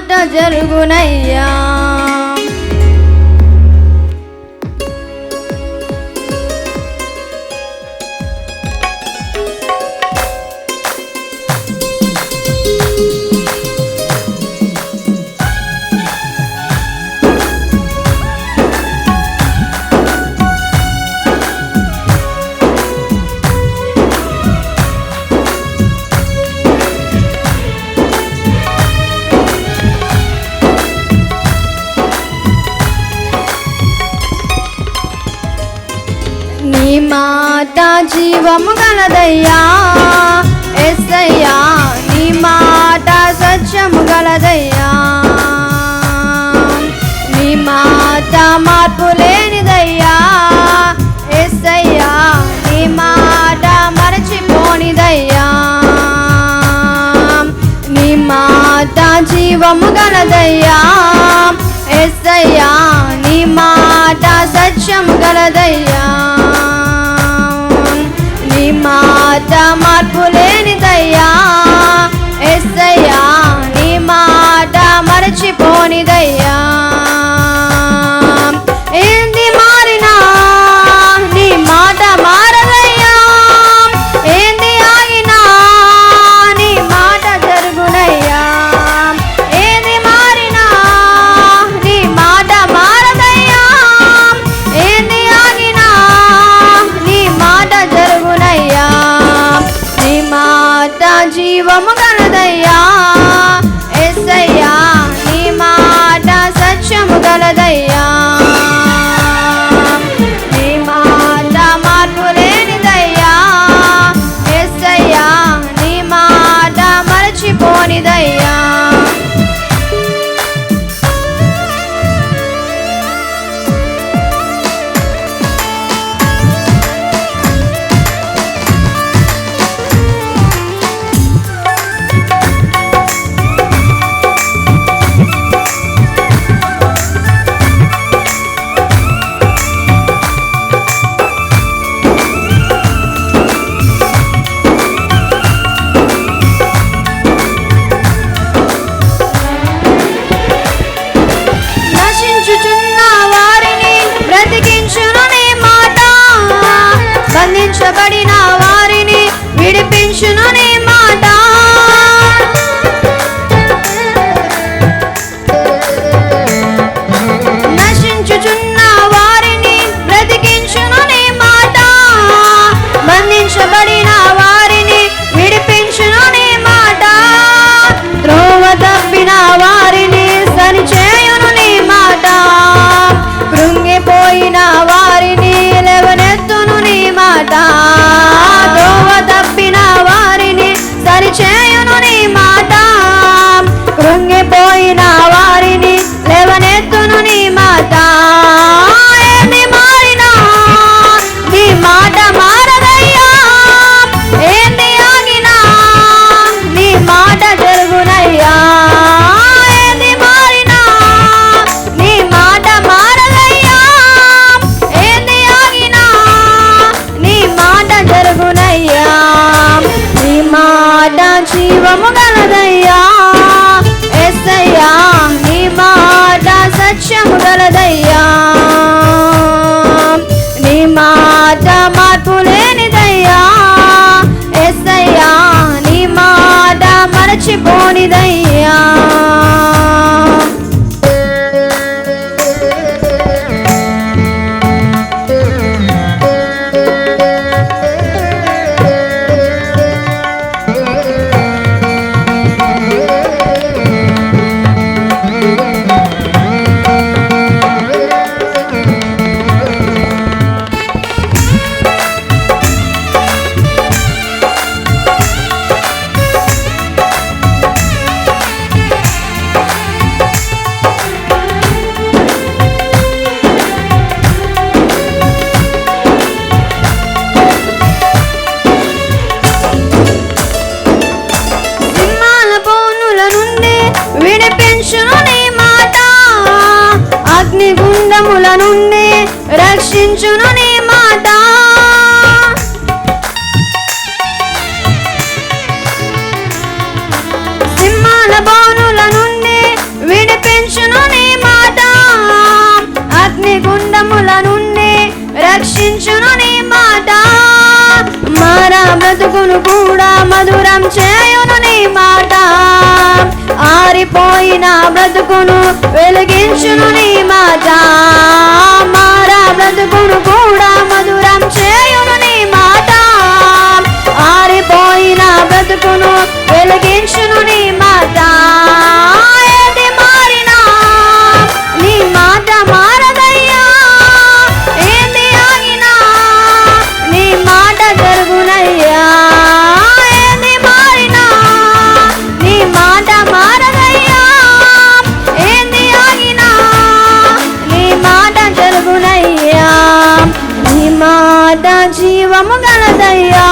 మాట జరుగునయ్యా. మాట జీవము గలదయ్యా. ఎస్సయ్యా నీ మాట సత్యము గలదయ్యా. నీ మాట మార్పు లేనిదయ్యా. ఎస్సయ్యా నీ మాట మరచిపోనిదయ్యా. నీ మాట జీవము గలదయ్యా. ఎస్సయ్యా నీ మాట సత్యము గలదయ్యా. మాట మార్పు లేనిదయ్యా. ఎస్సయ్యా నీ మాట మరచిపో జీవము గలదయ్యా ఎస్సయ్యా నీ మాట సత్యము గలదయ్యా విడిపించును నీ మాట అగ్నిగుండముల నుండి రక్షించును నీ మాట సింహాల బౌనుల నుండి విడిపించును నీ మాట అగ్నిగుండముల నుండి రక్షించును నీ మాట మారా బ్రతుకును కూడా మధురం చేయును నీ మాట ఆరిపోయిన బ్రతుకును వెలిగించును నీ మాట మారా బ్రతుకును 么干了等于啊？